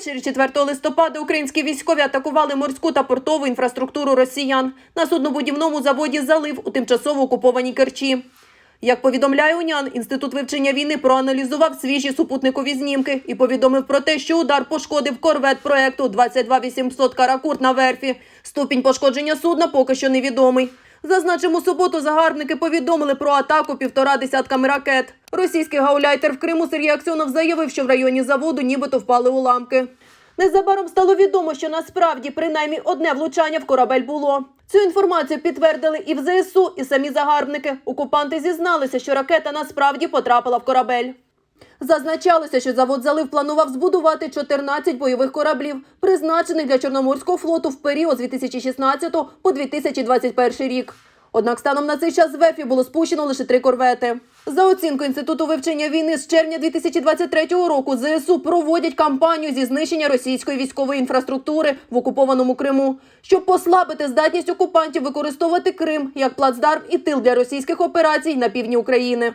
Ввечері 4 листопада українські військові атакували морську та портову інфраструктуру росіян на суднобудівному заводі Залив у тимчасово окупованій Керчі. Як повідомляє УНЯН, інститут вивчення війни проаналізував свіжі супутникові знімки і повідомив про те, що удар пошкодив корвет проекту 22800 Каракурт на верфі. Ступінь пошкодження судна поки що невідомий. Зазначимо, суботу загарбники повідомили про атаку півтора десятками ракет. Російський гауляйтер в Криму Сергій Аксьонов заявив, що в районі заводу нібито впали уламки. Незабаром стало відомо, що насправді принаймні одне влучання в корабель було. Цю інформацію підтвердили і в ЗСУ, і самі загарбники. Окупанти зізналися, що ракета насправді потрапила в корабель. Зазначалося, що завод залив планував збудувати 14 бойових кораблів, призначених для Чорноморського флоту в період з 2016 по 2021 рік. Однак станом на цей час ВЕФі було спущено лише три корвети. За оцінкою Інституту вивчення війни з червня 2023 року ЗСУ проводять кампанію зі знищення російської військової інфраструктури в окупованому Криму, щоб послабити здатність окупантів використовувати Крим як плацдарм і тил для російських операцій на півдні України.